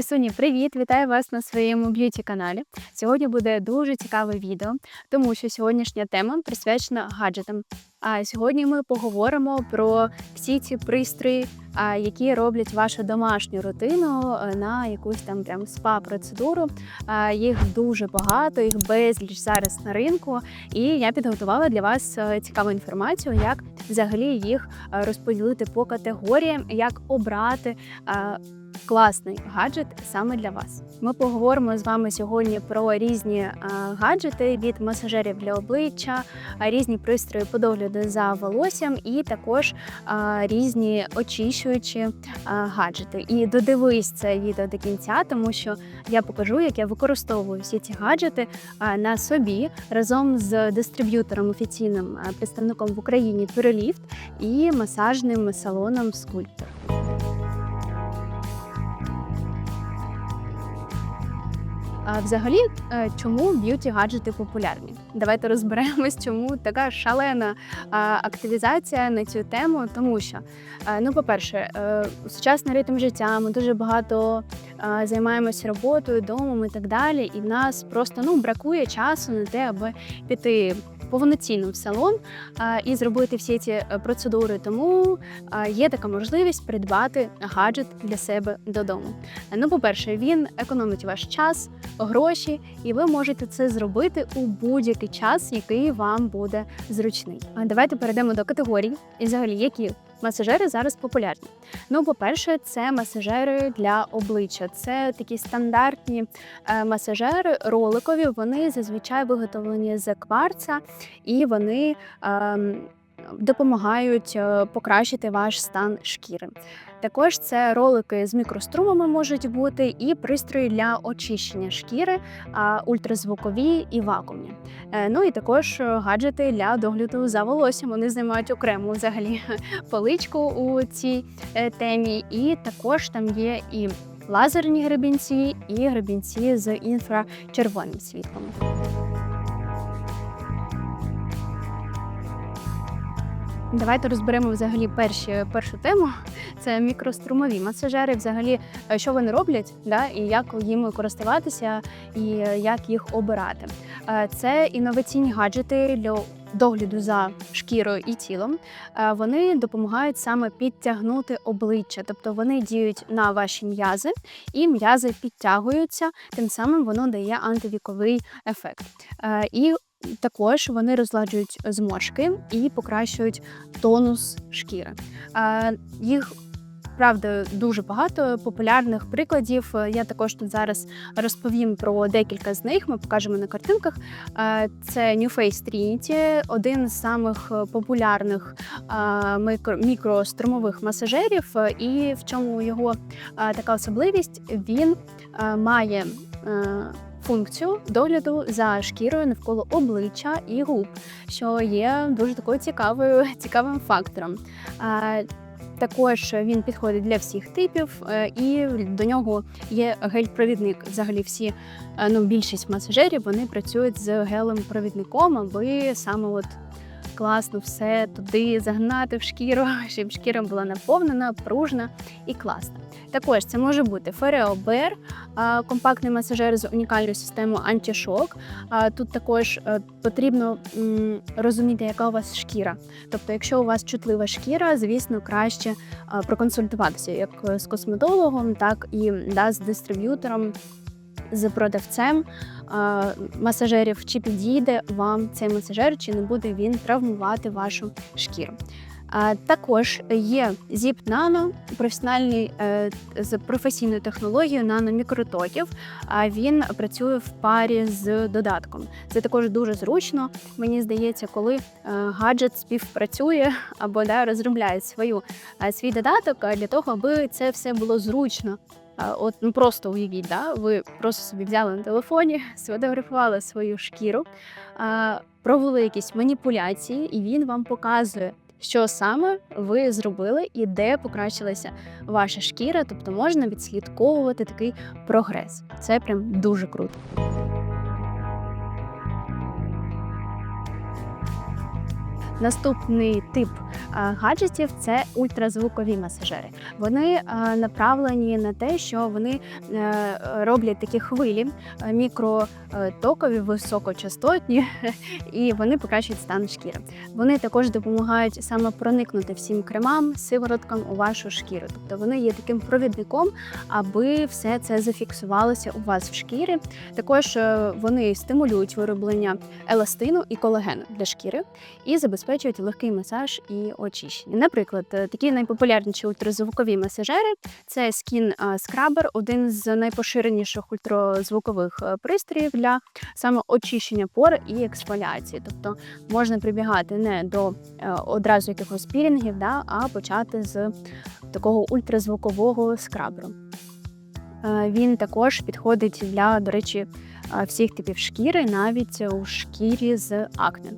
Красуні, привіт! Вітаю вас на своєму б'юті каналі. Сьогодні буде дуже цікаве відео, тому що сьогоднішня тема присвячена гаджетам. А сьогодні ми поговоримо про всі ці пристрої, які роблять вашу домашню рутину е, на якусь там прям спа-процедуру. Їх дуже багато, їх безліч зараз на ринку. І я підготувала для вас е, цікаву інформацію, як взагалі їх е, розподілити по категоріям, як обрати. Е, Класний гаджет саме для вас. Ми поговоримо з вами сьогодні про різні гаджети від масажерів для обличчя, різні пристрої по догляду за волоссям, і також різні очищуючі гаджети. І додивись це відео до кінця, тому що я покажу, як я використовую всі ці гаджети на собі разом з дистриб'ютором офіційним представником в Україні Пюреліфт і масажним салоном Скульптор. А взагалі, е, чому б'юті гаджети популярні? Давайте розберемось, чому така шалена активізація на цю тему. Тому що, е, ну, по-перше, е, сучасний ритм життя, ми дуже багато займаємося роботою, домом і так далі. І в нас просто ну бракує часу на те, аби піти. Повноцінно в салон і зробити всі ці е, процедури, тому є така можливість придбати гаджет для себе додому. Ну, по-перше, він економить ваш час, гроші, і ви можете це зробити у будь-який час, який вам буде зручний. Давайте перейдемо до категорій і взагалі, які масажери зараз популярні. Ну, по-перше, це масажери для обличчя. Це такі стандартні е, масажери роликові. Вони зазвичай виготовлені з кварца, і вони. ем, Допомагають е, покращити ваш стан шкіри. Також це ролики з мікрострумами можуть бути і пристрої для очищення шкіри, а, ультразвукові і вакуумні. Е, Ну і також е, гаджети для догляду за волоссям. Вони займають окрему взагалі поличку у цій темі. І також там є і лазерні гребінці, і гребінці з інфрачервоним світлом. Давайте розберемо взагалі перші, першу тему. Це мікрострумові масажери. Взагалі, е, що вони роблять, да, і як їм користуватися, і е, як їх обирати. Е, Це інноваційні гаджети для догляду за шкірою і тілом. Вони допомагають саме підтягнути обличчя, тобто вони діють на ваші м'язи, і м'язи підтягуються. Тим самим воно дає антивіковий ефект. І також вони розладжують зморшки і покращують тонус шкіри. Їх правда дуже багато популярних прикладів. Я також тут зараз розповім про декілька з них. Ми покажемо на картинках. Це New Face Trinity, один з самих популярних мікро- мікрострумових масажерів. І в чому його така особливість? Він має функцію догляду за шкірою навколо обличчя і губ, що є дуже такою цікавою цікавим фактором. Також він підходить для всіх типів, е, і до нього є гель-провідник. Взагалі, всі е, ну, більшість масажерів вони працюють з гелем-провідником, аби саме от класно все туди загнати в шкіру, щоб шкіра була наповнена, пружна і класна. Також це може бути Фереобер, компактний масажер з унікальною системою антішок. Тут також е, потрібно розуміти, яка у вас шкіра. Тобто, якщо у вас чутлива шкіра, звісно, краще проконсультуватися як з косметологом, так і да, з дистриб'ютором. З продавцем масажерів, чи підійде вам цей масажер, чи не буде він травмувати вашу шкіру. Також є Zip Nano, професіональний е, з професійною технологією наномікротоків. А він працює в парі з додатком. Це також дуже зручно. Мені здається, коли е, гаджет співпрацює або да, розробляє свою е, свій додаток для того, аби це все було зручно. От ну просто уявіть, да? ви просто собі взяли на телефоні, сфотографували свою шкіру, провели якісь маніпуляції, і він вам показує, що саме ви зробили і де покращилася ваша шкіра. Тобто можна відслідковувати такий прогрес. Це прям дуже круто. Наступний тип гаджетів це ультразвукові масажери. Вони направлені на те, що вони е, роблять такі хвилі мікротокові, високочастотні, і вони покращують стан шкіри. Вони також допомагають саме проникнути всім кремам, сивороткам у вашу шкіру. Тобто вони є таким провідником, аби все це зафіксувалося у вас в шкірі. Також е, вони стимулюють вироблення еластину і колагену для шкіри і забезпечують легкий масаж і очищення. Наприклад, е, такі найпопулярніші ультразвукові масажери це Skin Scrubber, один з найпоширеніших ультразвукових е, пристроїв для саме очищення пор і ексфоліації. Тобто можна прибігати не до е, одразу якихось пілінгів, да, а почати з такого ультразвукового скраберу. Е, Він також підходить для, до речі, е, всіх типів шкіри, навіть у шкірі з акне.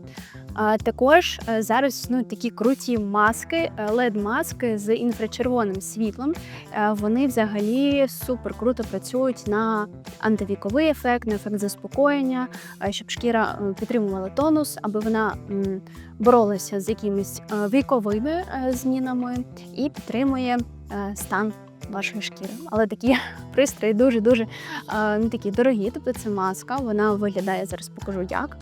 Також е, зараз існують такі круті маски, led маски з інфрачервоним світлом. Е, Вони взагалі супер круто працюють на антивіковий ефект, на ефект заспокоєння, е, щоб шкіра е, підтримувала тонус, аби вона боролася з якимись е, віковими е, змінами і підтримує е, стан вашої шкіри. Але такі пристрої дуже дуже не такі дорогі. Тобто це маска, вона виглядає зараз. Покажу як.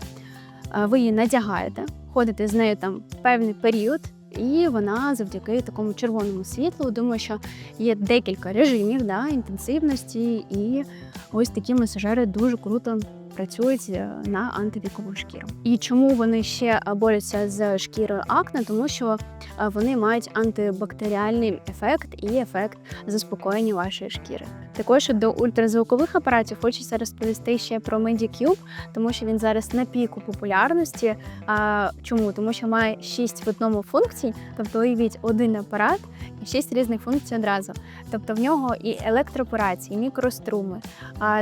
Ви її надягаєте, ходите з нею там певний період. І вона завдяки такому червоному світлу, думаю, що є декілька режимів да, інтенсивності, і ось такі масажери дуже круто працюють е, на антивікову шкіру. І чому вони ще е, борються з шкірою акне? Тому що е, вони мають антибактеріальний ефект і ефект заспокоєння вашої шкіри. Також до ультразвукових апаратів хочеться розповісти ще про Medicube, тому що він зараз на піку популярності. А, чому? Тому що має 6 в одному функцій, тобто уявіть один апарат 6 різних функцій одразу. Тобто в нього і електропорації, і мікроструми,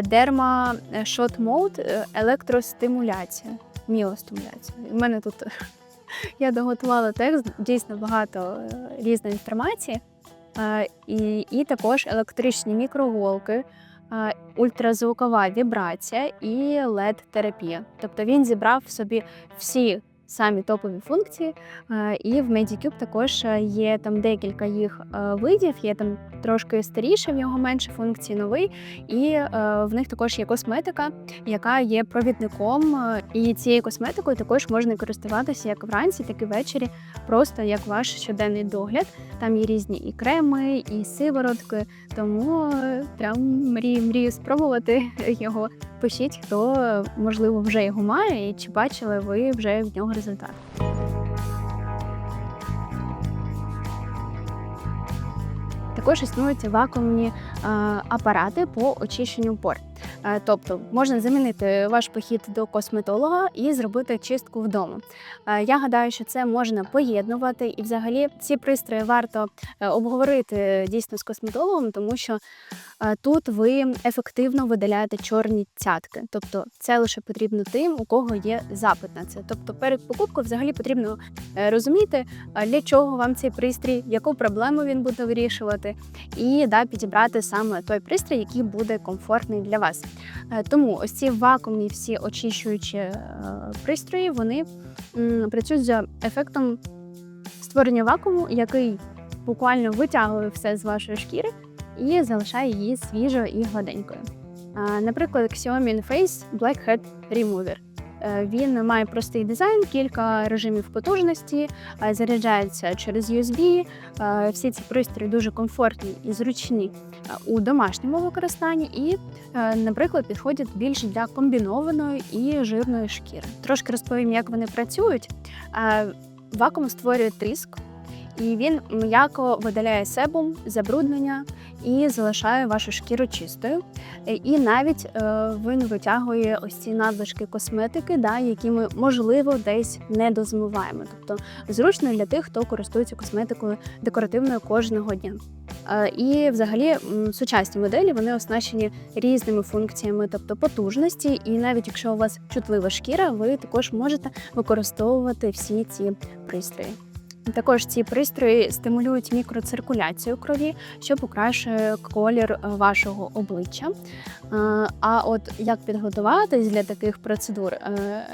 дерма шот мод, електростимуляція, міостимуляція. У мене тут я доготувала текст, дійсно багато е, різної інформації. Е, І, і також електричні мікроголки, е, ультразвукова вібрація і LED-терапія. Тобто він зібрав в собі всі самі топові функції. Е, І в Medicube також е, є там декілька їх е, видів, є там трошки старіше, в нього менше функцій, новий. І в них також є косметика, яка є провідником. І цією косметикою також можна користуватися як вранці, так і ввечері, просто як ваш щоденний догляд. Там є різні і креми, і сиворотки. Тому прям мрію, мрію спробувати його. Пишіть, хто можливо вже його має, і чи бачили ви вже в нього результат. Також існують вакуумні апарати по очищенню пор. Е, Тобто можна замінити ваш похід до косметолога і зробити чистку вдома. Е, Я гадаю, що це можна поєднувати, і взагалі ці пристрої варто е, обговорити дійсно з косметологом, тому що тут ви ефективно видаляєте чорні цятки. Тобто це лише потрібно тим, у кого є запит на це. Тобто перед покупкою взагалі потрібно розуміти, для чого вам цей пристрій, яку проблему він буде вирішувати, і да, підібрати саме той пристрій, який буде комфортний для вас. Е, Тому ось ці вакуумні всі очищуючі е, пристрої, вони працюють за ефектом створення вакууму, який буквально витягує все з вашої шкіри і залишає її свіжою і гладенькою. Наприклад, Xiaomi Face Blackhead Remover. Е, Він має простий дизайн, кілька режимів потужності, е, заряджається через USB. Е, Всі ці пристрої дуже комфортні і зручні у домашньому використанні, і, наприклад, підходять більш для комбінованої і жирної шкіри. Трошки розповім, як вони працюють. Вакуум створює тріск, і він м'яко видаляє себум, забруднення і залишає вашу шкіру чистою. Е, І навіть е, він витягує ось ці надлишки косметики, да, які ми можливо десь не дозмиваємо. Тобто зручно для тих, хто користується косметикою декоративною кожного дня. Е, І взагалі сучасні моделі вони оснащені різними функціями, тобто потужності, і навіть якщо у вас чутлива шкіра, ви також можете використовувати всі ці пристрої. Також ці пристрої стимулюють мікроциркуляцію крові, що покращує колір е, вашого обличчя. Е, А от як підготуватись для таких процедур, е,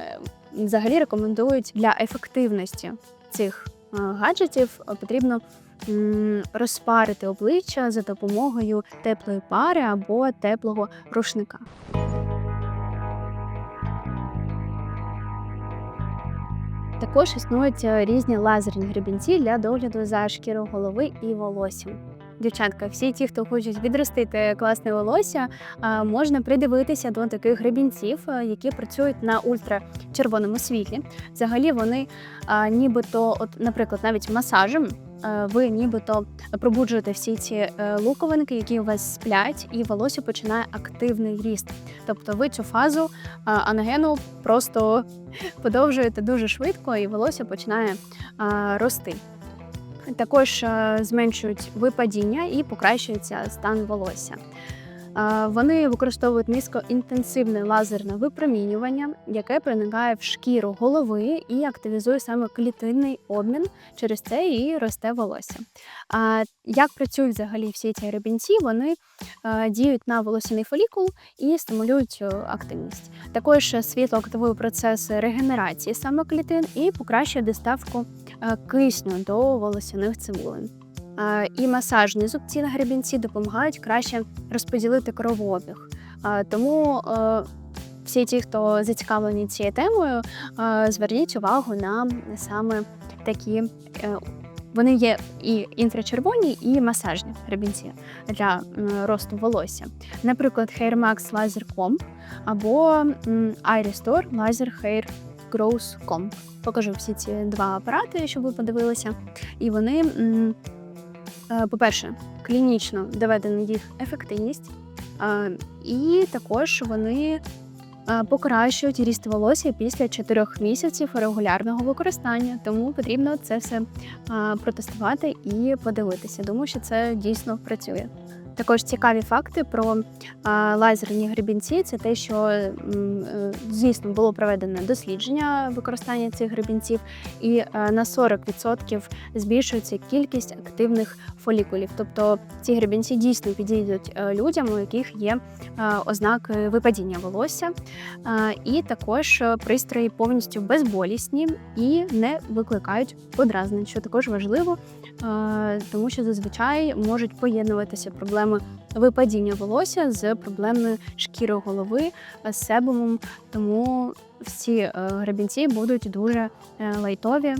взагалі рекомендують для ефективності цих гаджетів потрібно розпарити обличчя за допомогою теплої пари або теплого рушника. Також існують е, різні лазерні гребінці для догляду за шкірою голови і волоссям. Дівчатка, всі ті, хто хочуть відростити класне волосся, можна придивитися до таких гребінців, е, які працюють на ультрачервоному світлі. Взагалі вони нібито, от, наприклад, навіть масажем. Е, Ви нібито пробуджуєте всі ці е, луковинки, які у вас сплять, і волосся починає активний ріст. Тобто ви цю фазу а, анагену просто подовжуєте дуже швидко, і волосся починає рости. Також е, зменшують випадіння і покращується стан волосся. Вони використовують низькоінтенсивне лазерне випромінювання, яке проникає в шкіру голови і активізує саме клітинний обмін. Через це і росте волосся. А як працюють взагалі всі ці ребінці? Вони діють на волосяний фолікул і стимулюють е, активність. Також світло активує процес регенерації саме клітин і покращує доставку е, кисню до волосяних цибулин. І масажні зубці на гребінці допомагають краще розподілити кровообіг. Тому е, всі ті, хто зацікавлені цією темою, е, зверніть увагу на саме такі. е, Вони є і інфрачервоні, і масажні гребінці для росту волосся. Наприклад, Hair Max Laser Comb або iRestore Laser Hair Growth Comb. Покажу всі ці два апарати, щоб ви подивилися. І вони, по-перше, клінічно доведена їх ефективність, е, і також вони е, покращують ріст волосся після 4 місяців регулярного використання. Тому потрібно це все е, протестувати і подивитися. Думаю, що це дійсно працює. Також цікаві факти про лазерні гребінці це те, що е, звісно було проведено дослідження використання цих гребінців, і е, на 40% збільшується кількість активних фолікулів. Тобто ці гребінці дійсно підійдуть е, людям, у яких є ознаки випадіння волосся. І також пристрої повністю безболісні і не викликають подразнень, що також важливо, тому що зазвичай можуть поєднуватися проблеми випадіння волосся з проблемною шкірою голови, е, з себумом. Тому всі грабінці гребінці будуть дуже е, лайтові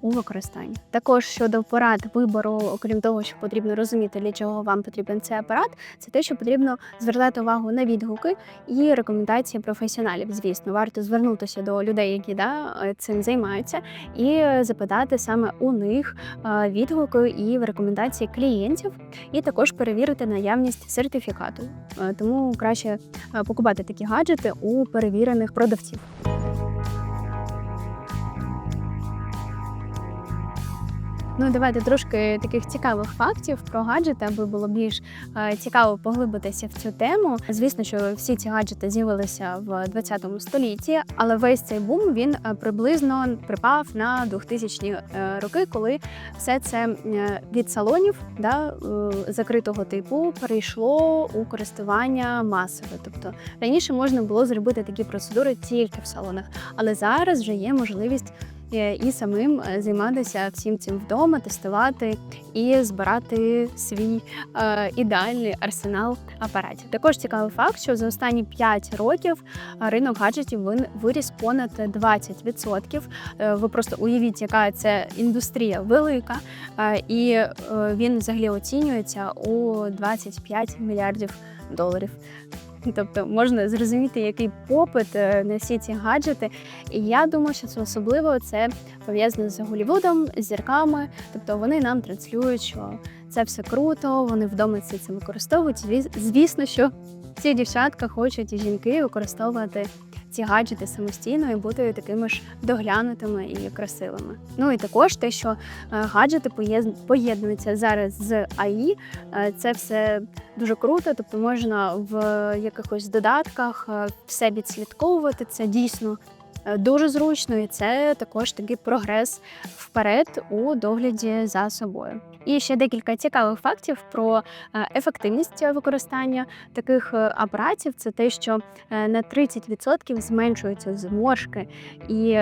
у використанні. Також щодо порад вибору, окрім того, що потрібно розуміти, для чого вам потрібен цей апарат, це те, що потрібно звертати увагу на відгуки і рекомендації професіоналів. Звісно, варто звернутися до людей, які да, цим займаються, і запитати саме у них відгуки і рекомендації клієнтів, і також перевірити наявність сертифікату. Е, Тому краще е, покупати такі гаджети у перевірених продавців. Ну, давайте трошки таких цікавих фактів про гаджети, аби було більш е, цікаво поглибитися в цю тему. Звісно, що всі ці гаджети з'явилися в 20 столітті, але весь цей бум він е, приблизно припав на 2000-ні е, роки, коли все це від салонів да, закритого типу перейшло у користування масове. Тобто раніше можна було зробити такі процедури тільки в салонах, але зараз вже є можливість і самим е, займатися всім цим вдома, тестувати і збирати свій е, ідеальний арсенал апаратів. Також цікавий факт, що за останні 5 років е, ринок гаджетів виріс понад 20%. Е, Ви просто уявіть, яка це індустрія велика, е, і е, він взагалі оцінюється у 25 мільярдів доларів. Тобто можна зрозуміти, який попит е, на всі ці гаджети. І я думаю, що це особливо це пов'язано з Голівудом, з зірками. Тобто вони нам транслюють, що це все круто, вони вдома це використовують. Звісно, що ці дівчатка хочуть і жінки використовувати ці гаджети самостійно і бути такими ж доглянутими і красивими. Ну і також те, що е, гаджети поєд- поєднуються зараз з АІ, е, це все дуже круто. Тобто можна в якихось додатках е, все відслідковувати. Це дійсно дуже зручно, і це також такий прогрес вперед у догляді за собою. І ще декілька цікавих фактів про е, ефективність використання таких е, апаратів. Це те, що е, на 30% зменшуються зморшки, і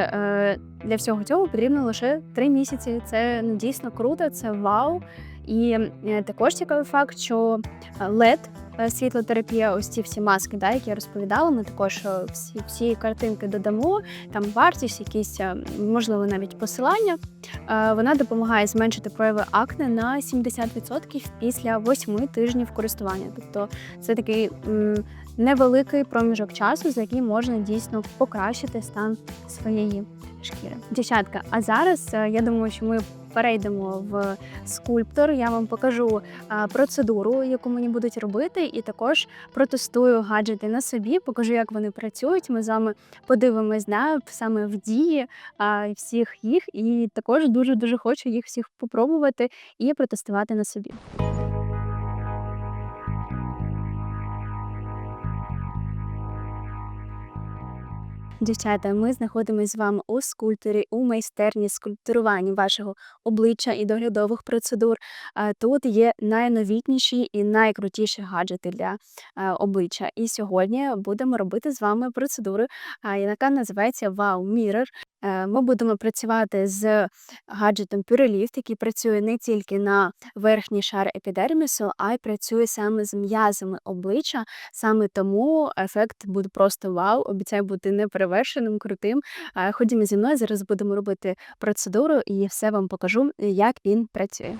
для всього цього потрібно лише 3 місяці. Це ну, дійсно круто, це вау. І е, також цікавий факт, що LED е, світлотерапія, ось ці всі маски, да, які я розповідала. Ми також е, всі, всі картинки додамо, там вартість, якісь е, можливо навіть посилання. Е, Вона допомагає зменшити прояви акне на 70% після 8 тижнів користування. Тобто це такий невеликий проміжок часу, за який можна дійсно покращити стан своєї шкіри. Дівчатка, а зараз е, я думаю, що ми перейдемо в скульптор. Я вам покажу процедуру, яку мені будуть робити, і також протестую гаджети на собі, покажу, як вони працюють. Ми з вами подивимось да, саме в дії всіх їх, і також дуже дуже хочу їх всіх попробувати і протестувати на собі. Дівчата, ми знаходимося з вами у скульпторі, у майстерні скульптурування вашого обличчя і доглядових процедур. Тут є найновітніші і найкрутіші гаджети для обличчя. І сьогодні будемо робити з вами процедуру, яка називається Mirror. Е, Ми будемо працювати з гаджетом Purelift, який працює не тільки на верхній шар епідермісу, а й працює саме з м'язами обличчя. Саме тому ефект буде просто вау, обіцяю бути неперевершеним, крутим. Е, Ходімо зі мною, зараз будемо робити процедуру і все вам покажу, як він працює.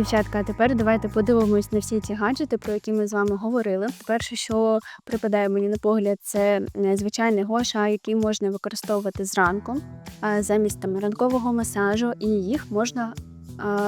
Дівчатка, а тепер давайте подивимось на всі ці гаджети, про які ми з вами говорили. Перше, що припадає мені на погляд, це е, звичайний гоша, який можна використовувати зранку замість там ранкового масажу, і їх можна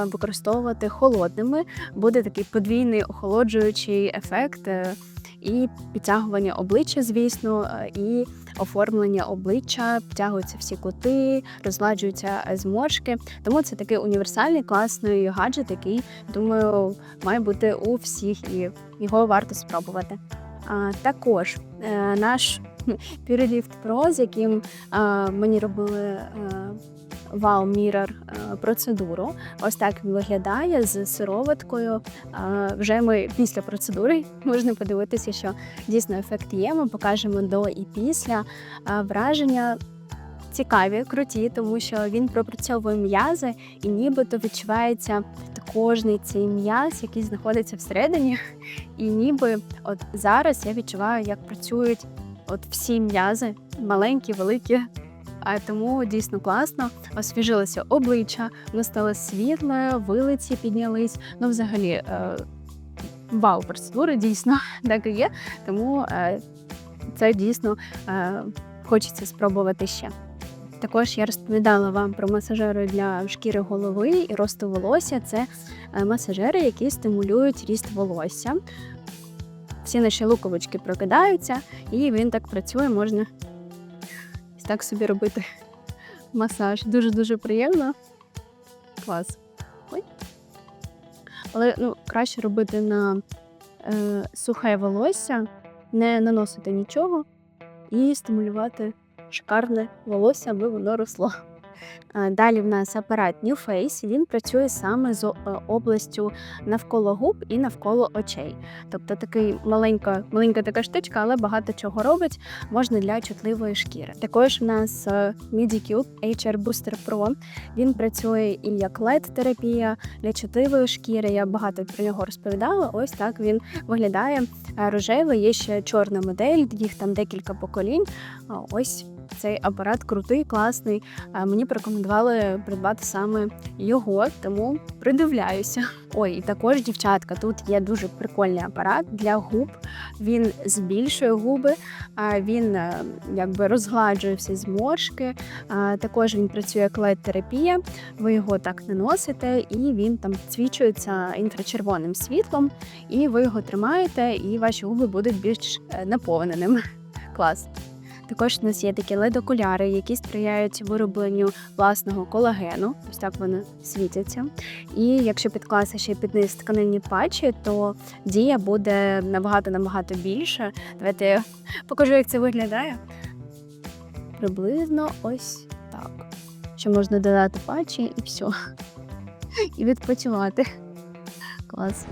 використовувати холодними. Буде такий подвійний охолоджуючий ефект. е, І підтягування обличчя, звісно, е, і оформлення обличчя, втягуються всі кути, розгладжуються е, зморшки. Тому це такий універсальний класний гаджет, який думаю має бути у всіх, і його варто спробувати. А, також е, наш Purelift Pro, з яким е, мені робили. Е, Mirror е, процедуру. Ось так виглядає з сироваткою. Е, Вже ми після процедури можна подивитися, що дійсно ефект є. Ми покажемо до і після Е, враження. Цікаві, круті, тому що він пропрацьовує м'язи, і нібито відчувається кожний цей м'яз, який знаходиться всередині. І ніби от зараз я відчуваю, як працюють от всі м'язи, маленькі, великі. Тому дійсно класно. Освіжилося обличчя, воно стало світле, вилиці піднялись. Ну, взагалі, е, вау, процедура дійсно так і є. Тому е, це дійсно е, хочеться спробувати ще. Також я розповідала вам про масажери для шкіри голови і росту волосся. Це масажери, які стимулюють ріст волосся. Всі наші луковички прокидаються, і він так працює, можна так собі робити масаж. Дуже-дуже приємно. Клас. Ой. Але ну, краще робити на е, сухе волосся, не наносити нічого і стимулювати шикарне волосся, аби воно росло. А, Далі в нас апарат New Face. Він працює саме з е, областю навколо губ і навколо очей. Тобто такий маленька, маленька така штучка, але багато чого робить, можна для чутливої шкіри. Також в нас е, Medicube HR Booster Pro. Він працює і як LED-терапія для чутливої шкіри. Я багато про нього розповідала. Ось так він виглядає. Е, Рожевий, є ще чорна модель, їх там декілька поколінь. Ось цей апарат крутий, класний. А Мені порекомендували придбати саме його, тому придивляюся. Ой, і також, дівчатка, тут є дуже прикольний апарат для губ. Він збільшує губи, а він е, якби розгладжує всі зморшки. Також він працює як LED-терапія. Ви його так наносите, і він там підсвічується інфрачервоним світлом, і ви його тримаєте, і ваші губи будуть більш е, наповненими. Клас. Також у нас є такі лед-окуляри, які сприяють виробленню власного колагену. Ось так вони світяться. І якщо підкласти ще під низ тканинні патчі, то дія буде набагато набагато більше. Давайте я покажу, як це виглядає. Приблизно ось так. Що можна додати патчі і все. І відпочивати. Клас.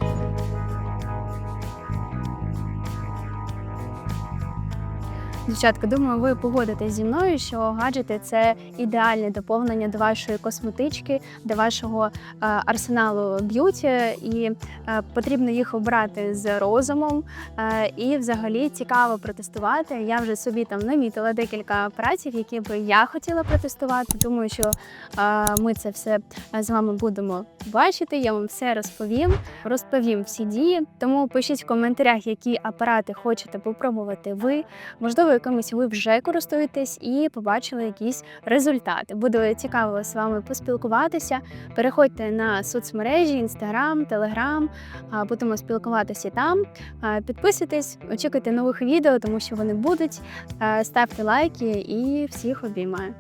Дівчатка, думаю, ви погодитесь зі мною, що гаджети це ідеальне доповнення до вашої косметички, до вашого е, арсеналу б'юті, і е, потрібно їх обрати з розумом. Е, і взагалі цікаво протестувати. Я вже собі там намітила декілька апаратів, які би я хотіла протестувати. Думаю, що ми це все з вами будемо бачити. Я вам все розповім, розповім всі дії. Тому пишіть в коментарях, які апарати хочете попробувати ви. Можливо, якимись ви вже користуєтесь і побачили якісь результати. Буде цікаво з вами поспілкуватися. Переходьте на соцмережі, інстаграм, телеграм. Будемо спілкуватися там. Підписуйтесь, очікуйте нових відео, тому що вони будуть. Ставте лайки і всіх обіймаю.